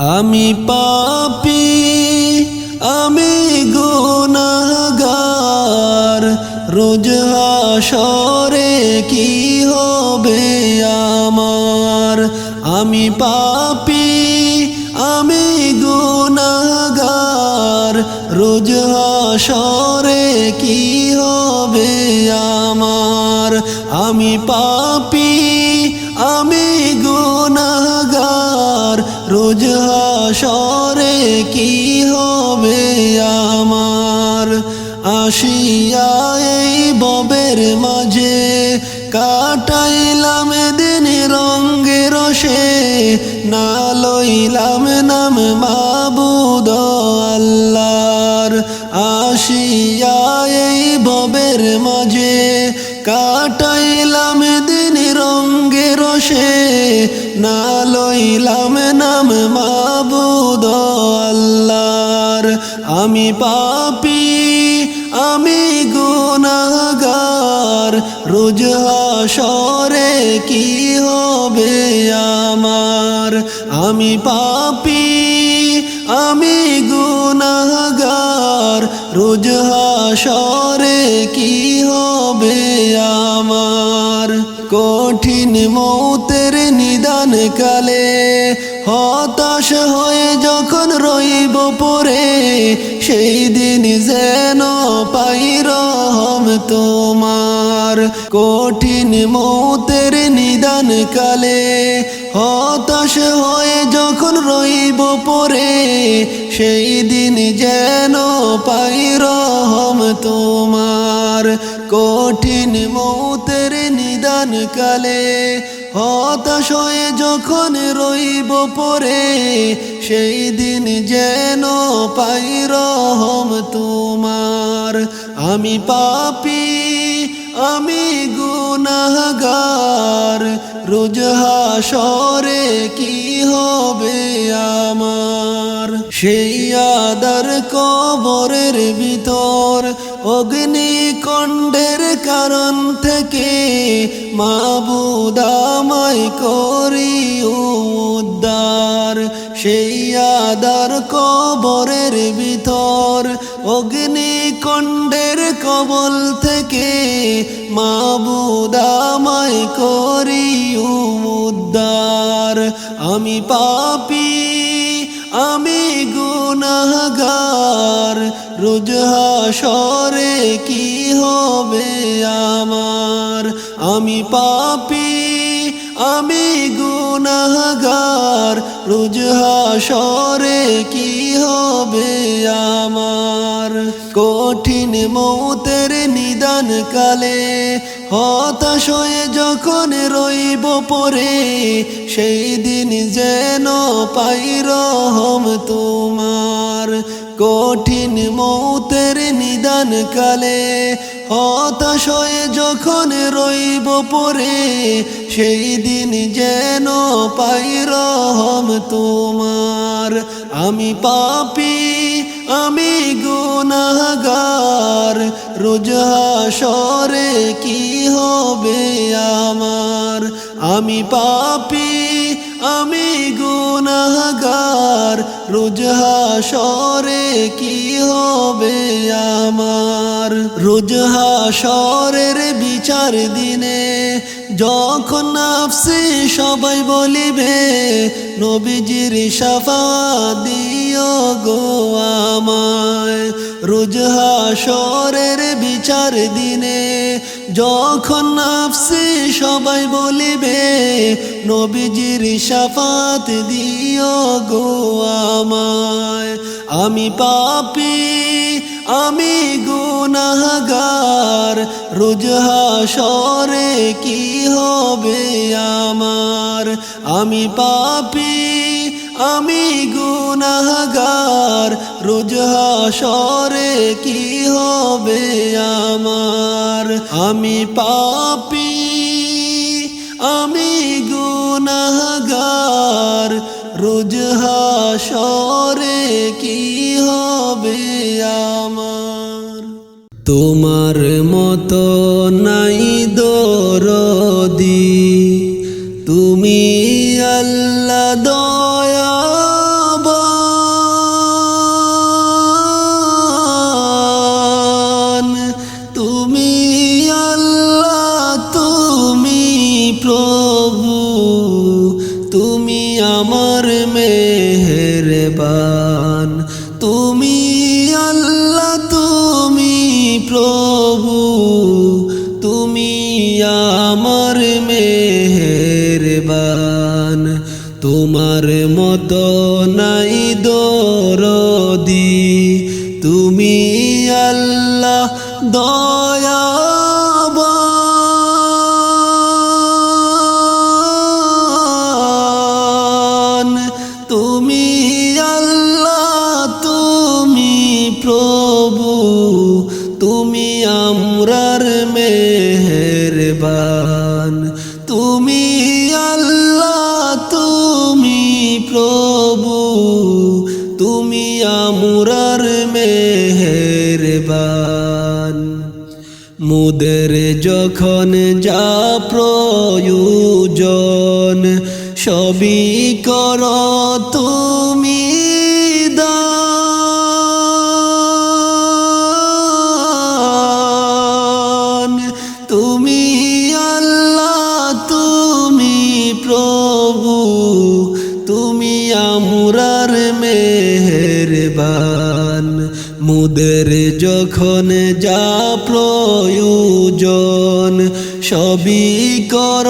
আমি পাপি, আমি গুনাহগার। রোজ হাসরে কি হবে আমার? আমি পাপি, আমি গুনাহগার। রোজ হাসরে কি হবে আমার? আমি পাপি এই ববের মাঝে কাটাইলাম দিন রঙ্গে রসে, না লইলাম নাম মাবুদ আল্লাহর। আসিয়া ববের মাঝে কাটাইলাম দিন রঙ্গে রসে, না লইলাম নাম মাবুদ আল্লাহর। আমি পাপি আমি গুনাহগার, রোজ হাসরে কি হবে আমার? আমি পাপি, আমি গুনাহগার, রোজ হাসরে কি হবে আমার? কঠিন মৌতের নিদান কালে হতাশ হয়ে যখন রইব পরে, সেই দিন যেন পাই রহম তোমার। কঠিন মৌতের নিদান কালে হতাশ হয়ে যখন রইব পরে, সেই দিন যেন পাই রহম তোমার। কঠিন মৌতের নিদান কালে হতাশ হয়ে যখন রইব পরে, সেই দিন যেন পাই রহম তোমার। আমি পাপি, আমি গুনাহগার, রোজ হাসরে কি হবে আমার? সেই আদার কবরের ভিতর অগ্নিকণ্ডের কারণ থেকে মাবুদামাই করি উদ্ধার। সেই আদার কবরের ভিতর অগ্নিকণ্ডের কবল থেকে মাবুদামাই করি উদ্ধার। আমি পাপি রোজ হাসরে কি হবে আমার? আমি পাপি, আমি গুনাহগার। রোজ হাসরে কি হবে আমার? কঠিন মৌতের নিদান কালে হতাশ হয়ে যখন রইব পরে, সেই দিন যেন পাই রহম তোমার। কঠিন মৌতের নিদান কালে হতাশ যখন রইব পরে, সেই দিন যেন পাই রহম তোমার। আমি পাপি, আমি গুনাগার রোজ হাসরে কি হবে আমার? আমি পাপি আমি গুনাহগার, রোজ হাসরে কি হবে আমার? রোজ হাসরের বিচার দিনে যখন নাফসি সবাই বলিবে, নবীজির সাফা দিও গো আমায়। রোজ হাসরের বিচার দিনে যখন নাফসি সবাই বলিবে, নবীজির সাফাত দিও গো আমায়। আমি পাপি, আমি গুনাহগার, রোজ হাসরে কি হবে আমার? আমি পাপি, আমি গুনাহগার, রোজ হাসরে কি হবে আমার? আমি পাপি আমি গুনাহগার রোজ হাসরে কি হবে আমার? তোমার মতো মেহেরবান তুমি আল্লাহ তুমি প্রভু। তুমি আমার মেহেরবান। তোমার মতো নাই দরদি। তুমি তুমি আমরার মেহেরবান। মুদের যখন যা প্রয়োজন সবই কর তুমি। যখন যা প্রয়োজন সবই কর।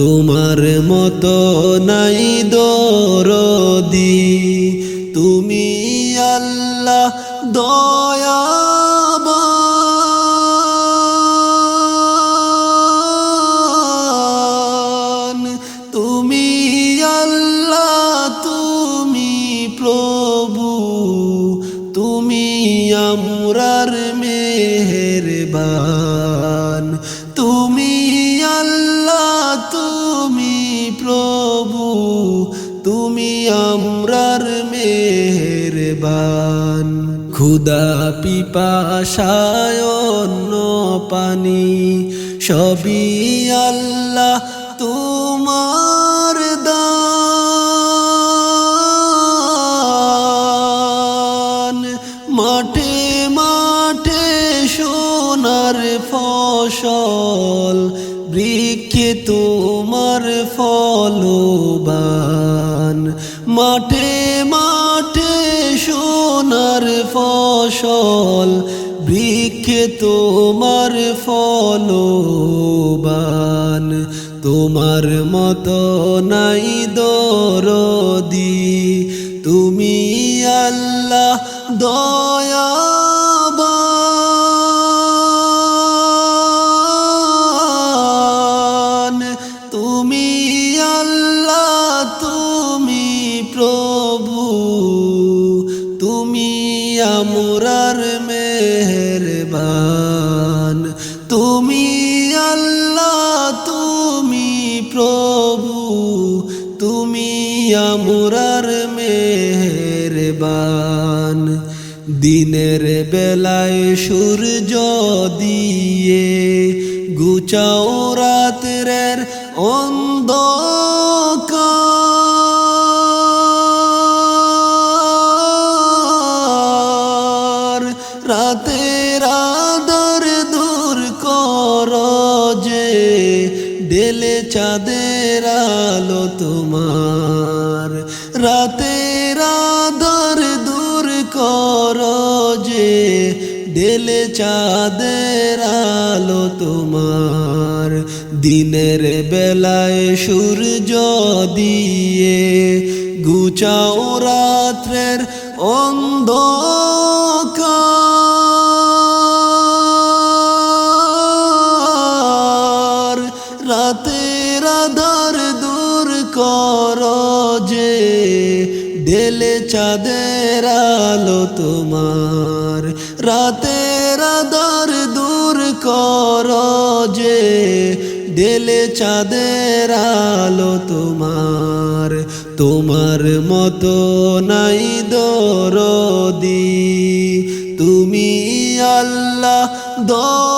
তোমার মতো নাই দরদি। তুমি আল্লাহ দয়াবান। তুমি আল্লাহ তুমি প্রভু। তুমি আমরার মেহেরবান। মেহেরবান খুদা পিপাসায়ন পানি, সবই আল্লাহ তোমার দান। মাঠে মাঠে সোনার ফসল, বৃক্ষে তোমার ফলবান। মাঠে ফসল বৃক্ষে তোমার ফলবান। তোমার মত নাই দরদি। তুমি আল্লাহ দয়াবান দিনের বেলায় সূর্য দিয়ে গুচাও রাতের অন্ধকার। রাতের আদর দূর কর যে ডেলে চাঁদের আলো তোমার চাঁদের আলো তোমার। দিনের বেলায় সূর্য দিয়ে গুচাও রাত্রের অন্ধকার। রাতের কর যে চাঁদের আলো তোমার। দূর কর যে দেলে চাঁদের আলো তোমার তোমার মতো নাই দরদি। তুমি আল্লাহ দয়াবান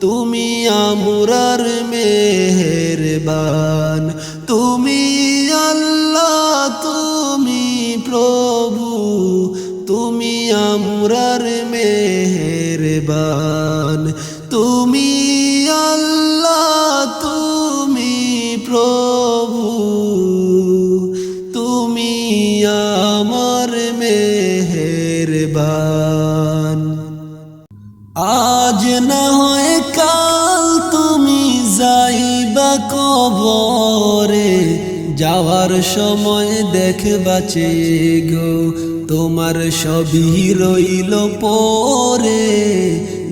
তুমি আমরার মেহেরবান। তুমি আল্লাহ তুমি প্রভু। তুমি আমরার মেহেরবান। তুমি যাওয়ার সময় দেখবাছে গো। তোমার সবই রইল পরে।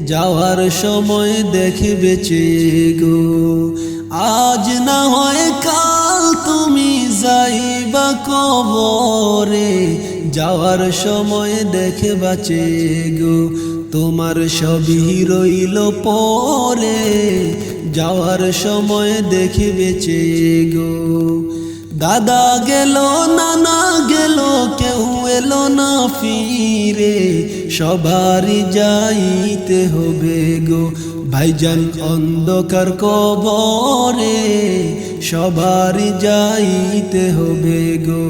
যাওয়ার সময় দেখবেছে গো। আজ না হয় কাল তুমি যাইবা কবরে। যাওয়ার সময় দেখে বাঁচে গো। তোমার সবই রইল পরে। যাওয়ার সময় দেখে বেঁচে গো। দাদা গেল, নানা গেল, কেউ এলো না ফিরে। সবারই যাইতে হবে গো ভাইজান অন্ধকার কবরে। সবারই যাইতে হবে গো।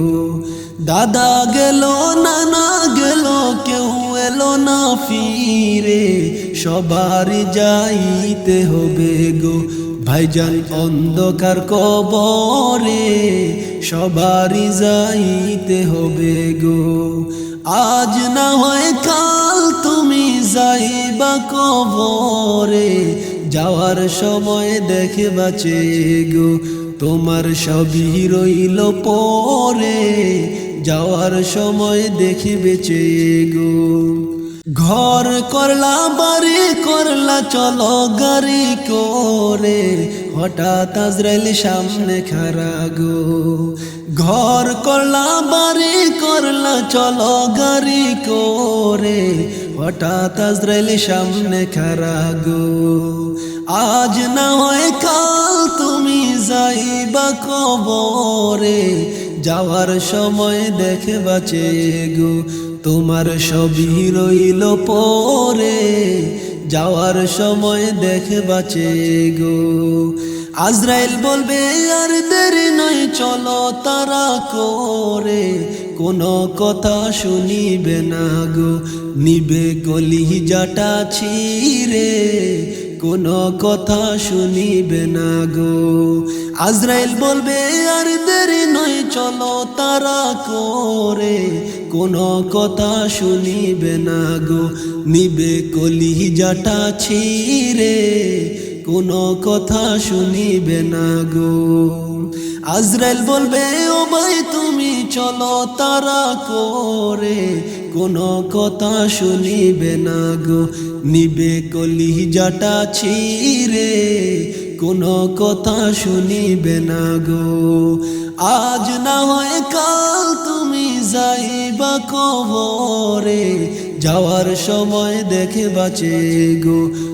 দাদা গেল, নানা গেল, কেউ না ফিরে সবারই যাইতে হবে গো। ভাইজান অন্ধকার কবরে, সবারই যাইতে হবে গো। আজ না হয় কাল তুমি যাইবা কবরে, যাওয়ার সময় দেখে বাঁচে গো। তোমার সবই রইল পরে, যাওয়ার সময় দেখে বেঁচে গো। ঘর করলা, বাড়ি করলা, চলো গাড়ি করে। হঠাৎ আজরাইল সামনে খারা গো। ঘর করলা, বাড়ি করলা, চলো গাড়ি করে। হঠাৎ আজরাইল সামনে খারা গো। আজ না হয় কাল তুমি যাইবা কবরে। যাওয়ার সময় দেখে বাঁচে গো তোমার সবই রইল পরে, যাওয়ার সময় দেখে বাঁচে গো। আজরাইল বলবে, আর দেরি নয়, চলো তারা করে। কোনো কথা শুনিবে না গো, নিবে গলি জাটা ছিরে কোনো কথা শুনিবে না গো। আজরাইল বলবে, আর দেরি নয়, চলো তারা করে। কোনো কথা শুনিবে না গো, নিবে কলি জাটা ছিরে কোনো কথা শুনিবে না গো। আজরাইল বলবে, ও ভাই, তুমি চলো তারা করে। কোনো কথা শুনিবে না গো। নিবে কলি জাটা ছিরে কোনো কথা শুনিবে না গো। আজ না হয় কাল তুমি যাইবা কবরে। যাওয়ার সময় দেখে বাঁচে গো।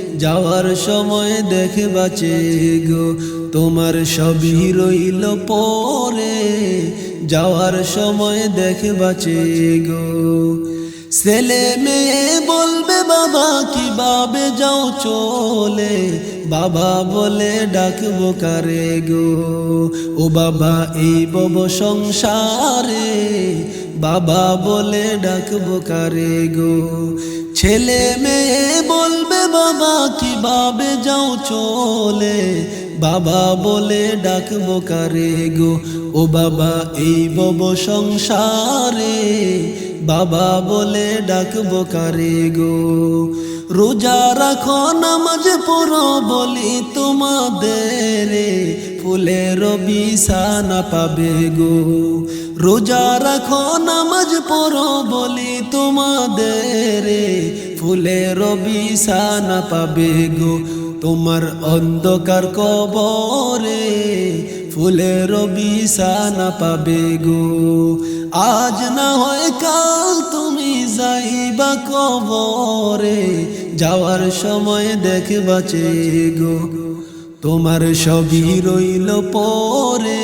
যাওয়ার সময় দেখে বাঁচে গো। তোমার সবই রইল পরে। যাওয়ার সময় দেখে বাঁচে গো। ছেলে মেয়ে বলবে, বাবা, কীভাবে যাও চলে? বাবা বলে, ডাকবো কারে গো? ও বাবা, এই বব সংসারে। বাবা বলে, ডাকবো কারে গো? ছেলে মেয়ে বলবে, বাবা, কীভাবে যাও চলে? বাবা বলে, ডাকবো কারে গো? ও বাবা, এই বব সংসারে। বাবা বলে, ডাকবো কারে গো? রোজা রাখো, নামাজ পড়ো, বলি তোমাদের ফুলের বিছানা পাবে গো। রোজা রাখো, নামাজ পড়ো বলি তোমাদের। ফুলের বিছানা পাবে গো তোমার অন্ধকার কবরে। ফুলের বিছানা পাবে গো। আজ না হয় কাল তুমি যাইবা কবরে, যাওয়ার সময় দেখবা গো। তোমার সবই রইল পরে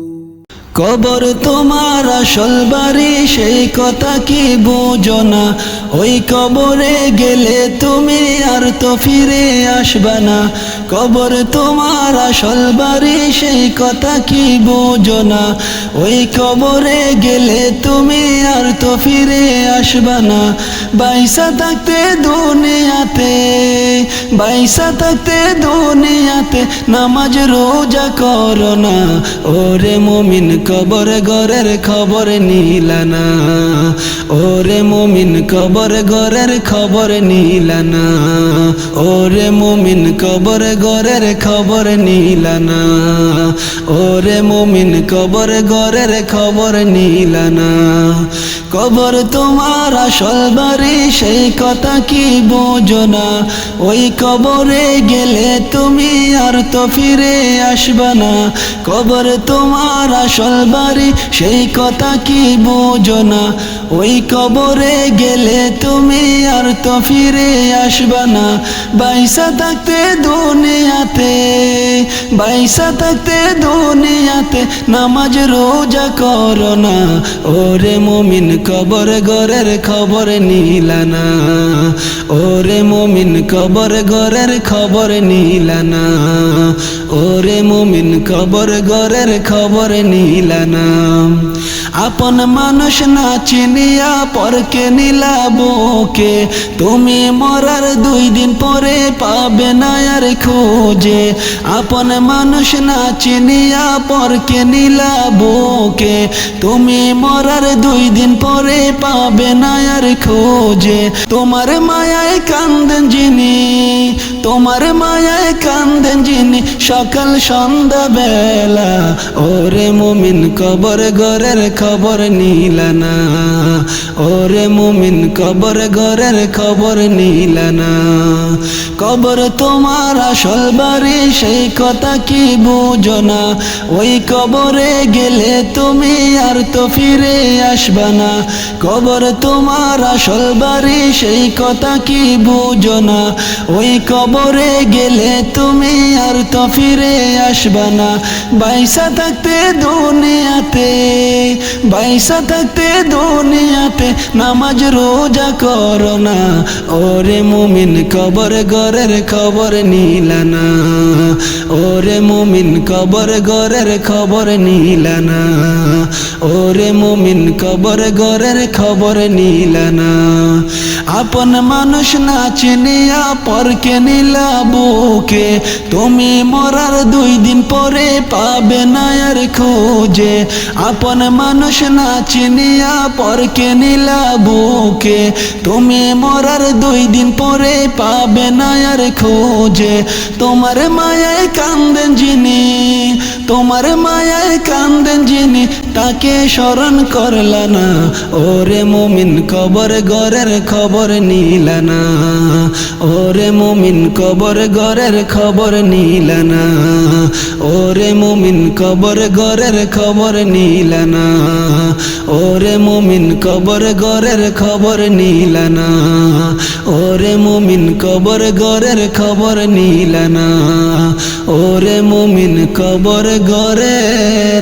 কবর তোমার আসল বাড়ি, সেই কথা কি বোঝো না? ওই কবরে গেলে তুমি আর তো ফিরে আসবা না। কবর তোমার আসল বাড়ি, সেই কথা কি বোঝো না? ওই কবরে গেলে তুমি আর তো ফিরে আসবা না। বাইসা থাকতে দুনিয়াতে, বাইসা থাকতে দুনিয়াতে নামাজ রোজা করো না। ওরে মমিন কবর গরের খবর নিলা না। ওরে মমিন কবর গরের খবর নিলা না। ওরে মমিন কবর গরের খবর নিলানা। ওরে মমিন, কবর গরের খবর নিলানা। কবর তোমার আসল বাড়ি, সেই কথা কি বোঝো না। ওই কবরে গেলে তুমি আর তো ফিরে আসবা না। কবর তোমার আসল বাড়ি, সেই কথা কি বোঝো না। ওই কবরে গেলে তুমি আর তো ফিরে আসবা না। বাইসা থাকতে দুনিয়াতে বাইসা থাকতে দুনিয়াতে নামাজ রোজা করো না ওরে মমিন কবর গরের খবর নিলানা ওরে মমিন কবর গরের খবর নিলানা ওরে মমিন কবর গরের খবর নিলানা আপন মানুষ না চিনিয়া পরকে নিলা বুকে। তুমি মরার দুই দিন পরে পাবে না আর খোঁজে। আপন মানুষ না চিনিয়া পরকে নিলা বুকে। তুমি মরার দুই দিন পরে পাবে না আর খোঁজে। তোমার মায়ায় কান্দেন যিনি, তোমার মায়ায় কান্দেন যিনি সকাল সন্ধ্যা বেলা ওরে মুমিন কবর গরের খবর নিলানা ওরে মুমিন কবর গরের খবর নিলানা কবর তোমার আসল বাড়ি, সেই কথা কি বুঝো না। ওই কবরে গেলে তুমি আর তো ফিরে আসবা না। কবর তোমার আসল বাড়ি, সেই কথা কি বুঝো না। ওই কবরে গেলে তুমি আর তো ফিরে আসবা না। বাইসা থাকতে দুনিয়াতে, বাইসা থাকতে দুনিয়াতে নামাজ রোজা করো না। ওরে মুমিন কবর গরের খবর নিলানা ওরে মুমিন কবর গরের খবর নিলানা ওরে মুমিন কবর গরের খবর নিলানা আপন মানুষ না চিনিয়া পরকে নিলা বুকে। তুমি মরার দুই দিন পরে পাবে না আর খোঁজে। আপন মানুষ না চিনিয়া পরকে নিলা বুকে। তুমি মরার দুই দিন পরে পাবে না আর খোঁজে। তোমার মায়ায় কান্দেন যিনি, তোমার মায়ায় কান্দেন যিনি তাকে স্মরণ করলা না। ওরে মুমিন কবর গরের খবর নিলানা ওরে মুমিন কবর গরের খবর নিলানা ওরে মুমিন কবর গরের খবর নিলানা ওরে মুমিন কবর গরের খবর নিলানা ওরে মুমিন কবর গরের খবর নিলানা ওরে মুমিন কবর গরের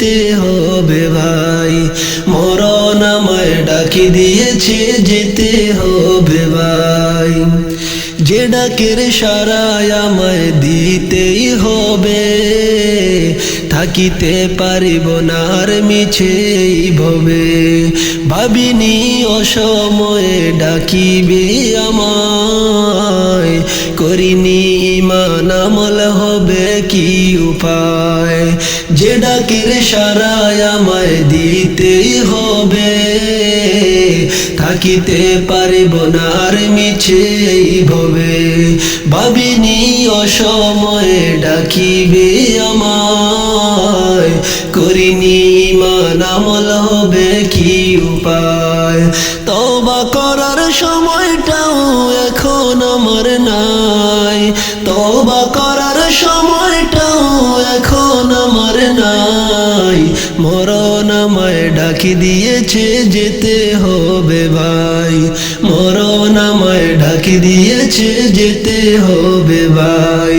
যেতে হবে ভাই। মরণ আমায় ডাকি দিয়েছে, যেতে হবে ভাই। যে ডাকের সারায় আমায় দিতেই হবে। থাকিতে পারিব না আর মিছে ভবে। ভাবিনি অসময়ে ডাকিবে আমায়। করিনি ইমান আমল হবে কি উপায়? যে ডাকের সারায় আমায় দিতেই হবে। থাকিতে পারিব না আর মিছে ভবে। ভাবিনি অসময়ে ডাকিবে আমায় করিনি ইমান আমল হবে কি উপায়? তবা করার সময়টাও এখন আমার নাই। তবা করার সময়টাও এখন আমার নাই। মরণ আমায় ডাকি দিয়েছে, যেতে হবে ভাই। মরণ আমায় ডাকি দিয়েছে, যেতে হবে ভাই।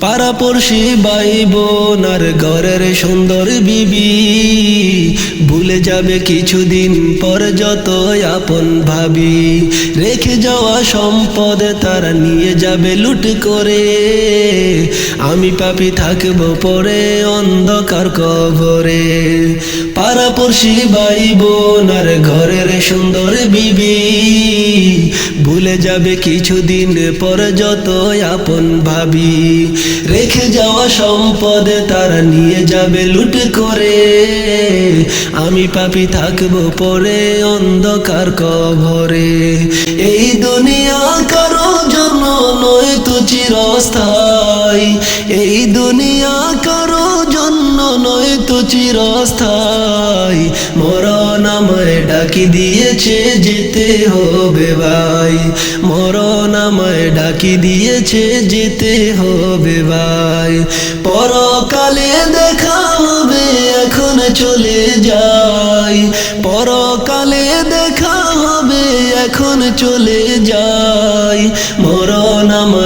পাড়াপড়শি ভাই বোন আর ঘরের সুন্দর বিবি। ভুলে যাবে কিছুদিন পর যত আপন ভাবি। রেখে যাওয়া সম্পদ তারা নিয়ে যাবে লুট করে। আমি পাপি থাকব পরে অন্ধকার কবরে। পাড়াপড়শি ভাই বোন আর ঘরের সুন্দর বিবি। ভুলে যাবে কিছুদিন পর যত আপন ভাবি। রেখে যাওয়া সম্পদে তারা নিয়ে যাবে লুট করে। আমি পাপি থাকব পরে অন্ধকার কভরে এই দুনিয়া কারও জন্য নয় তো চিরস্থায়। এই দুনিয়া কারও তো চিরস্থায়ী। মরণ আমায় ডাকি দিয়েছে যেতে হবে ভাই। মরণ আমায় ডাকি দিয়েছে যেতে হবে ভাই। পরকালে দেখা হবে, এখন চলে যাই। পরকালে দেখা হবে, এখন চলে যাই। মরণ আমায়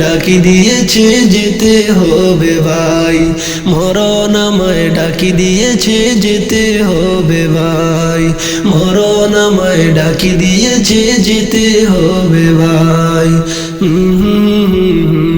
ডাকি দিয়েছে যেতে হবে ভাই। মরণ আমায় ডাকি দিয়েছে যেতে হবে ভাই। মরণ আমায় ডাকি দিয়েছে যেতে হবে ভাই। হুম হুম হুম